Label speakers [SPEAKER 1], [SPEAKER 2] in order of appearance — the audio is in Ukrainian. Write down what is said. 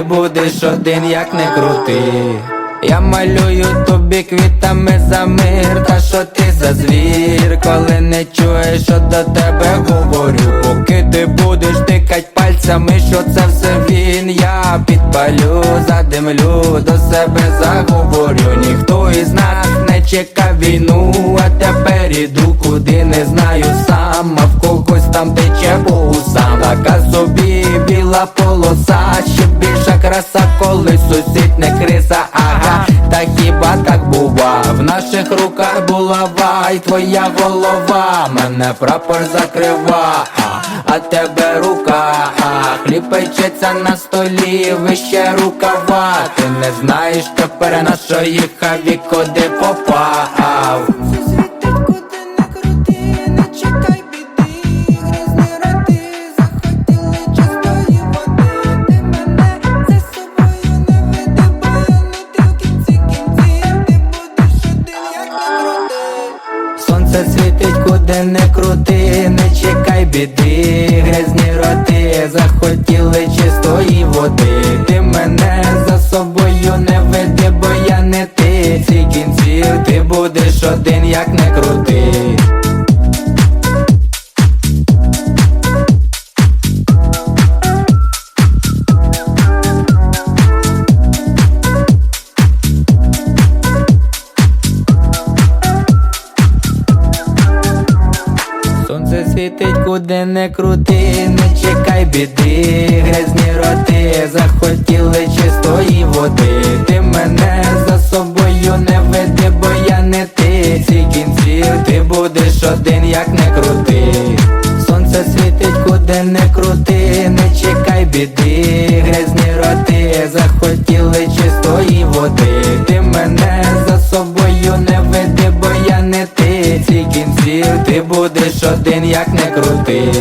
[SPEAKER 1] будеш один, як не крути. Я малюю тобі квітами за мир, та що ти за звір, коли не чуєш, що до тебе говорю, поки ти будеш тикать пальцями, що це все він, я підпалю, задимлю, до себе заговорю. Ніхто із нас не чекав війну, а тепер іду, куди не знаю сам, а в когось там тече по усам Така собі біла полоса, ще більша краса, коли сусід не криса, ага, та хіба так бува? В наших руках булава, і твоя голова, мене прапор закрива, а тебе рука, а хліб печеться на столі, вище рукава, ти не знаєш тепер на що їхав і куди попав.
[SPEAKER 2] Сонце світить, куди не крути, не чекай біди,
[SPEAKER 1] грязні роти, захотіли чистої води. Ти мене за собою не веди, бо я не ти. Ці кінців ти будеш один, як не крути. Світить, куди не крути, не чекай біди, грязні роти, захотіли чистої води. Ти мене за собою не веди, бо я не ти. Ці кінців ти будеш один, як не крути. Сонце світить, куди не крути, не чекай біди, грязні роти, захотіли чистої води. Ти мене ти. Ці кінців ти будеш один, як не крути.